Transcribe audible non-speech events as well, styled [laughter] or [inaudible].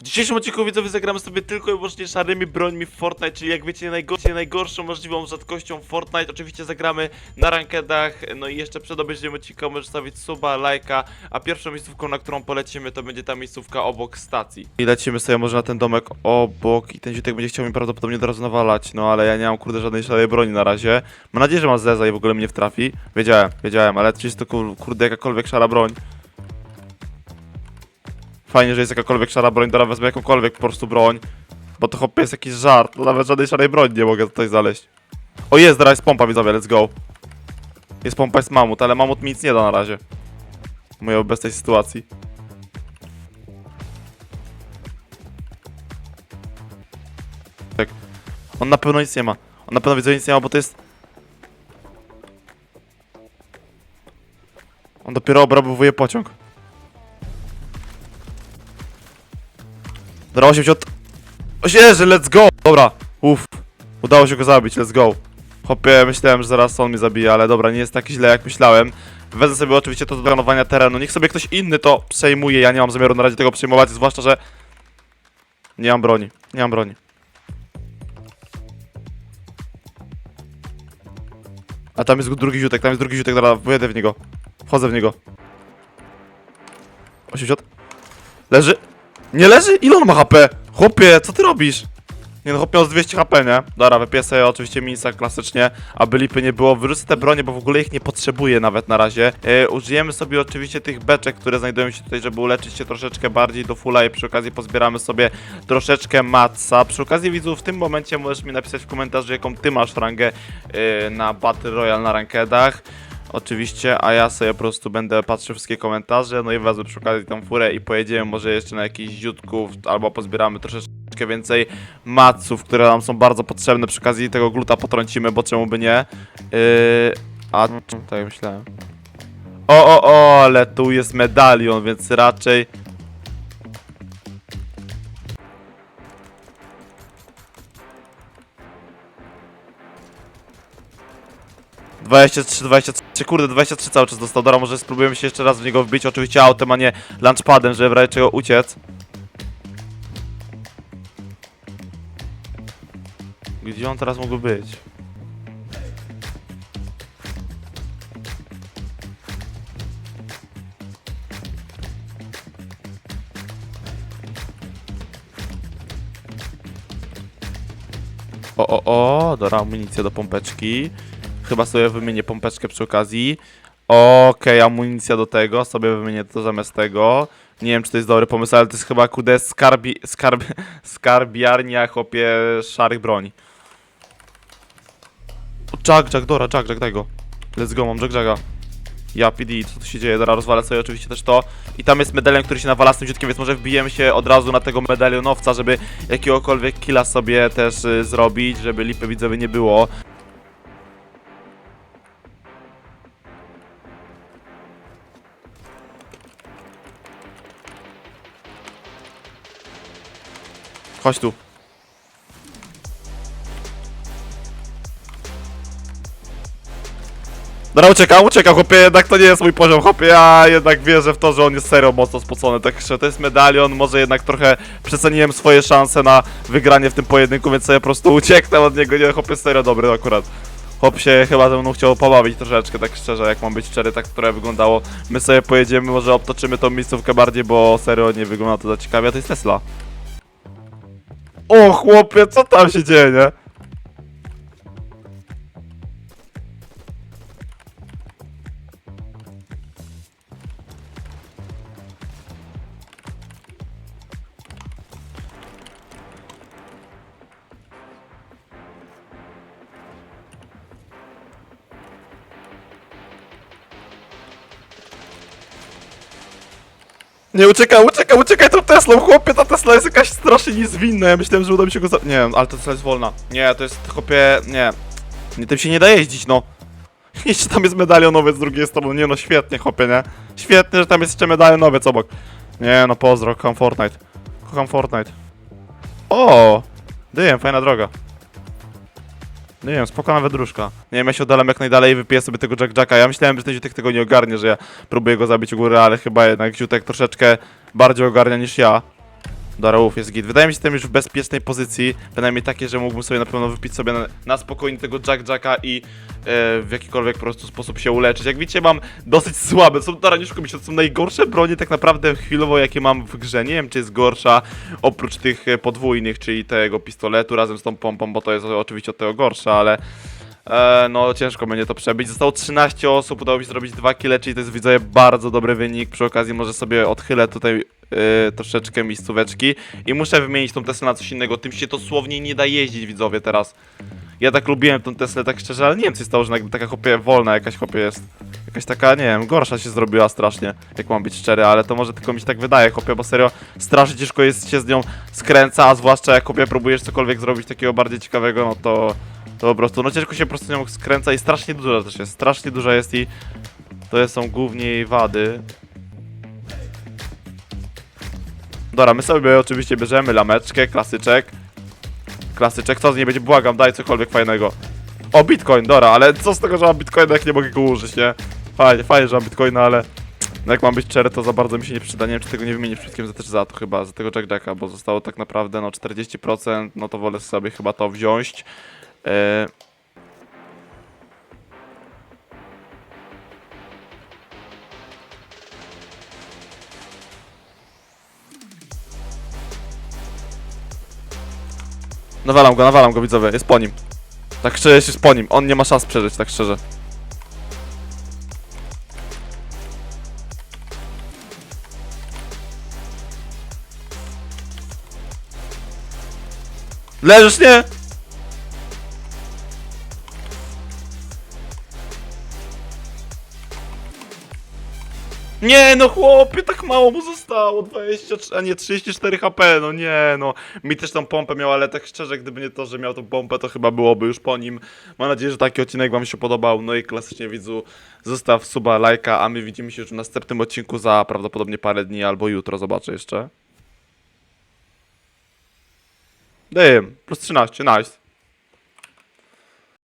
W dzisiejszym odcinku widzowie zagramy sobie tylko i wyłącznie szarymi brońmi w Fortnite, czyli jak wiecie najgorszą, najgorszą możliwą rzadkością Fortnite. Oczywiście zagramy na rankedach, no i jeszcze przed obejrzeniem odcinka możesz stawić suba, lajka, a pierwszą miejscówką, na którą polecimy to będzie ta miejscówka obok stacji. I lecimy sobie może na ten domek obok i ten ziutek będzie chciał mi prawdopodobnie od razu nawalać, no ale ja nie mam kurde żadnej szalej broni na razie. Mam nadzieję, że ma zeza i w ogóle mnie wtrafi. Wiedziałem, wiedziałem, ale czy jest to kur- kurde jakakolwiek szara broń. Fajnie, że jest jakakolwiek szara broń, teraz wezmę jakąkolwiek po prostu broń. Bo to hop jest jakiś żart, no nawet żadnej szarej broni nie mogę tutaj znaleźć. O jest, teraz jest pompa widzowie, let's go. Jest pompa, jest mamut, ale mamut mi nic nie da na razie. W mojej obecnej sytuacji. Tak. On na pewno nic nie ma. On na pewno widzę nic nie ma, bo to jest... On dopiero obrabowuje pociąg. Dobra, 80... O że let's go! Dobra, uff. Udało się go zabić, let's go. Hopie, myślałem, że zaraz on mnie zabije, ale dobra, nie jest tak źle jak myślałem. Wezmę sobie oczywiście to do planowania terenu. Niech sobie ktoś inny to przejmuje, ja nie mam zamiaru na razie tego przejmować, zwłaszcza, że... Nie mam broni, nie mam broni. A tam jest drugi ziutek, tam jest drugi ziutek, dobra, wyjedę w niego. Wchodzę w niego. 80. Leży. Nie leży? Ile on ma HP? Chłopie, co ty robisz? Nie no, chłopie z 200 HP, nie? Dobra, wypiję sobie oczywiście minsa klasycznie, aby lipy nie było. Wyrzucę te bronie, bo w ogóle ich nie potrzebuję nawet na razie. E, użyjemy sobie oczywiście tych beczek, które znajdują się tutaj, żeby uleczyć się troszeczkę bardziej do fulla i przy okazji pozbieramy sobie troszeczkę matca. Przy okazji widzów, w tym momencie możesz mi napisać w komentarzu, jaką ty masz rangę e, na Battle Royale na rankedach. Oczywiście, a ja sobie po prostu będę patrzył wszystkie komentarze, no i wezmę przy okazji tą furę i pojedziemy może jeszcze na jakiś ziutków, albo pozbieramy troszeczkę więcej maców, które nam są bardzo potrzebne, przy okazji tego gluta potrącimy, bo czemu by nie. Yy, a, tak myślałem. O, o, o, ale tu jest medalion, więc raczej... Dwadzieścia trzy, dwadzieścia trzy, kurde, 23 cały czas dostał. Dobra, może spróbujemy się jeszcze raz w niego wbić. Oczywiście autem, a nie launchpadem, żeby w razie czego uciec. Gdzie on teraz mógłby być? O, o, o, dobra, amunicja do pompeczki. Chyba sobie wymienię pompeczkę przy okazji. Okej, amunicja do tego, sobie wymienię to zamiast tego. Nie wiem, czy to jest dobry pomysł, ale to jest chyba kude skarbi, skarb, [laughs] skarbiarnia, chłopie, szarych broni. Jack, Jack, dobra, Jack, Jack, daj go. Let's go, mam Jack Jacka. Ja, PD, co tu się dzieje? Dobra, rozwalę sobie oczywiście też to. I tam jest medalion, który się nawala z tym ziutkiem, więc może wbijemy się od razu na tego medalionowca, żeby jakiegokolwiek killa sobie też y, zrobić, żeby lipy widzowie nie było. Chodź tu. Dobra, uciekam, uciekam, chłopie, jednak to nie jest mój poziom, chłopie, ja jednak wierzę w to, że on jest serio mocno spocony, także to jest medalion, może jednak trochę przeceniłem swoje szanse na wygranie w tym pojedynku, więc sobie po prostu ucieknę od niego, nie, chłopie, serio dobry akurat. Chłop się chyba ze mną chciał pobawić troszeczkę, tak szczerze, jak mam być szczery, tak trochę wyglądało. My sobie pojedziemy, może obtoczymy tą miejscówkę bardziej, bo serio nie wygląda to za ciekawie, a to jest Tesla. O chłopie, co tam się dzieje, nie? Nie, uciekaj, uciekaj, uciekaj tą Teslą, chłopie, ta Tesla jest jakaś strasznie niezwinna, ja myślałem, że uda mi się go za... Nie wiem, ale ta Tesla jest wolna. Nie, to jest, chłopie, nie. Nie, tym się nie da jeździć, no. [laughs] Jeszcze tam jest medalionowiec z drugiej strony, nie no, świetnie, chłopie, nie? Świetnie, że tam jest jeszcze medalionowiec obok. Nie no, pozdro, kocham Fortnite. Kocham Fortnite. O, Dyjem, fajna droga. Nie wiem, spoko nawet dróżka. Nie wiem, ja się oddalam jak najdalej i wypiję sobie tego Jack Jacka. Ja myślałem, że ten Ziutek tego nie ogarnie, że ja próbuję go zabić u góry, ale chyba jednak Ziutek troszeczkę bardziej ogarnia niż ja. Uf, jest git. Wydaje mi się, że jestem już w bezpiecznej pozycji, bynajmniej takie, że mógłbym sobie na pewno wypić sobie na, na spokojnie tego Jack Jacka i e, w jakikolwiek po prostu sposób się uleczyć. Jak widzicie, mam dosyć słabe, są, dobra, nie szukam się, to są najgorsze bronie tak naprawdę chwilowo, jakie mam w grze. Nie wiem, czy jest gorsza, oprócz tych e, podwójnych, czyli tego pistoletu razem z tą pompą, bo to jest oczywiście od tego gorsza, ale... E, no ciężko będzie to przebić. Zostało 13 osób, udało mi się zrobić 2 kile, czyli to jest widzowie bardzo dobry wynik. Przy okazji może sobie odchylę tutaj e, troszeczkę miejscóweczki i muszę wymienić tą Teslę na coś innego. Tym się dosłownie nie da jeździć widzowie teraz. Ja tak lubiłem tą Teslę tak szczerze, ale nie wiem co się stało, że taka chopie wolna jakaś chopie jest. Jakaś taka, nie wiem, gorsza się zrobiła strasznie, jak mam być szczery, ale to może tylko mi się tak wydaje, chopie, bo serio strasznie ciężko jest się z nią skręca, a zwłaszcza jak chopie próbujesz cokolwiek zrobić takiego bardziej ciekawego, no to to po prostu, no ciężko się po prostu nią skręca i strasznie duża też jest, strasznie duża jest i to są głównie jej wady. Dobra, my sobie oczywiście bierzemy lameczkę, klasyczek. Klasyczek, co z niej będzie? Błagam, daj cokolwiek fajnego. O, bitcoin, dobra, ale co z tego, że mam bitcoina, jak nie mogę go użyć, nie? Fajnie, fajnie, że mam bitcoina, ale no jak mam być szczery, to za bardzo mi się nie przyda. Nie wiem, czy tego nie wymienię wszystkim za też za to chyba, za tego Jack Jacka, bo zostało tak naprawdę no 40%, no to wolę sobie chyba to wziąć. E... Nawalam go, nawalam go widzowie, jest po nim. Tak szczerze jest po nim, on nie ma szans przeżyć, tak szczerze. Leżysz, nie? Nie no chłopie, tak mało mu zostało, 20, a nie 34 HP, no nie no. Mi też tą pompę miał, ale tak szczerze, gdyby nie to, że miał tą pompę, to chyba byłoby już po nim. Mam nadzieję, że taki odcinek wam się podobał, no i klasycznie widzu, zostaw suba, lajka, a my widzimy się już w następnym odcinku za prawdopodobnie parę dni albo jutro, zobaczę jeszcze. Damn, plus 13, nice.